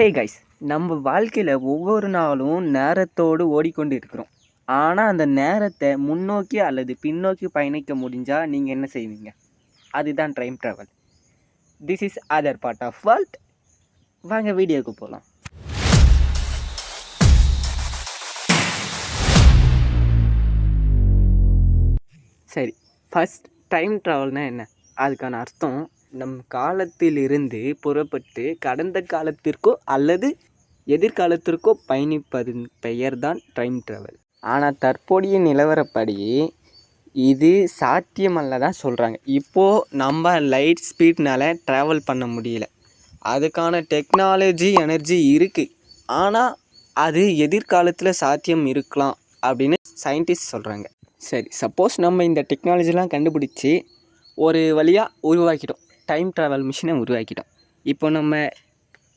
Hey guys நம்ம வாழ்க்கையில் ஒவ்வொரு நாளும் நேரத்தோடு ஓடிக்கொண்டு இருக்கிறோம். ஆனால் அந்த நேரத்தை முன்னோக்கி அல்லது பின்னோக்கி பயணிக்க முடிஞ்சால் நீங்கள் என்ன செய்வீங்க? அதுதான் time travel this is other part of world வாங்க வீடியோக்கு போகலாம் சரி ஃபஸ்ட் டைம் ட்ராவல்னால் என்ன? அதுக்கான அர்த்தம் நம் காலத்திலிருந்து புறப்பட்டு கடந்த காலத்திற்கோ அல்லது எதிர்காலத்திற்கோ பயணிப்பதன் பெயர்தான் டைம் ட்ராவல் ஆனால் தற்போதைய நிலவரப்படி இது சாத்தியமல்லதான் சொல்கிறாங்க இப்போது நம்ம லைட் ஸ்பீட்னால் ட்ராவல் பண்ண முடியல. அதுக்கான டெக்னாலஜி எனர்ஜி இருக்குது ஆனால் அது எதிர்காலத்தில் சாத்தியம் இருக்கலாம் அப்படின்னு சயின்டிஸ்ட் சொல்கிறாங்க சரி சப்போஸ் நம்ம இந்த டெக்னாலஜிலாம் கண்டுபிடிச்சி ஒரு வழியாக உருவாக்கிட்டோம். டைம் ட்ராவல் மிஷினை உருவாக்கிட்டோம். இப்போ நம்ம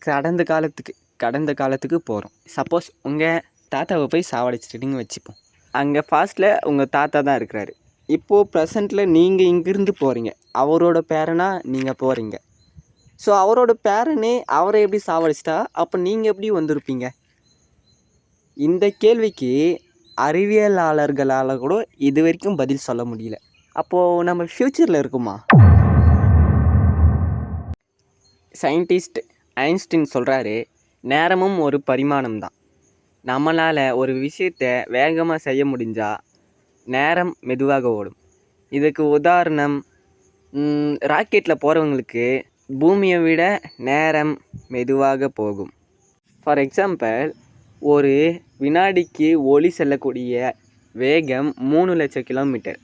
கடந்த காலத்துக்கு கடந்த காலத்துக்கு போகிறோம் சப்போஸ் உங்கள் தாத்தாவை போய் சாவடிச்சிட்டுன்னு வச்சுப்போம். அங்கே ஃபாஸ்ட்டில் உங்கள் தாத்தா தான் இருக்கிறாரு. இப்போது ப்ரெசண்ட்டில் நீங்கள் இங்கேருந்து போகிறீங்க அவரோட பேரனா நீங்கள் போகிறீங்க ஸோ அவரோட பேரனே அவரை எப்படி சாவடிச்சிட்டா அப்போ நீங்கள் எப்படி வந்திருப்பீங்க? இந்த கேள்விக்கு அறிவியலாளர்களால் கூட இது வரைக்கும் பதில் சொல்ல முடியல. அப்போது நம்ம ஃப்யூச்சரில் இருக்குமா? சயின்டிஸ்ட் ஐன்ஸ்டீன் சொல்கிறாரு நேரமும் ஒரு பரிமாணம் தான் நம்மளால் ஒரு விஷயத்தை வேகமாக செய்ய முடிஞ்சால் நேரம் மெதுவாக ஓடும். இதுக்கு உதாரணம் ராக்கெட்டில் போகிறவங்களுக்கு பூமியை விட நேரம் மெதுவாக போகும். ஃபார் எக்ஸாம்பிள் ஒரு வினாடிக்கு ஒளி செல்லக்கூடிய வேகம் மூணு லட்சம் கிலோமீட்டர்.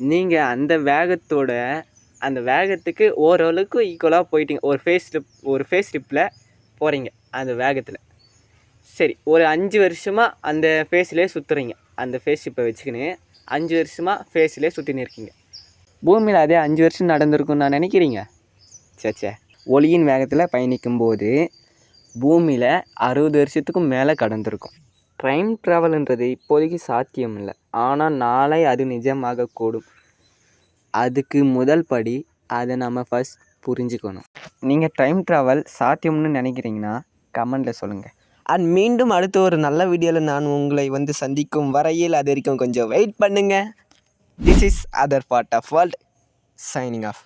நீங்கள் அந்த வேகத்தோட அந்த வேகத்துக்கு ஓரளவுக்கு ஈக்குவலாக போயிட்டீங்க. ஒரு ஃபேஸ் ட்ரிப் ஒரு ஃபேஸ் ட்ரிப்பில் போகிறீங்க அந்த வேகத்தில். சரி ஒரு அஞ்சு வருஷமாக அந்த ஃபேஸ்லேயே சுற்றுறீங்க அந்த ஃபேஸ் ட்ரிப்பை வச்சுக்கின்னு அஞ்சு வருஷமாக ஃபேஸ்லேயே சுற்றின்னு இருக்கீங்க. பூமியில் அதே அஞ்சு வருஷம் நடந்திருக்குன்னு நான் நினைக்கிறீங்க? சேச்சே ஒளியின் வேகத்தில் பயணிக்கும்போது பூமியில் அறுபது வருஷத்துக்கும் மேலே கடந்திருக்கும். டைம் ட்ராவல்ன்றது இப்போதைக்கு சாத்தியம் இல்லை ஆனால் நாளை அது நிஜமாகக்கூடும் அதுக்கு முதல் படி அதை நம்ம ஃபஸ்ட் புரிஞ்சுக்கணும். நீங்கள் டைம் ட்ராவல் சாத்தியம்னு நினைக்கிறீங்கன்னா கமெண்டில் சொல்லுங்கள் அண்ட் மீண்டும் அடுத்த ஒரு நல்ல வீடியோவில் நான் உங்களை வந்து சந்திக்கும் வரையில் அது வரைக்கும் கொஞ்சம் வெயிட் பண்ணுங்கள் this is other part of world signing off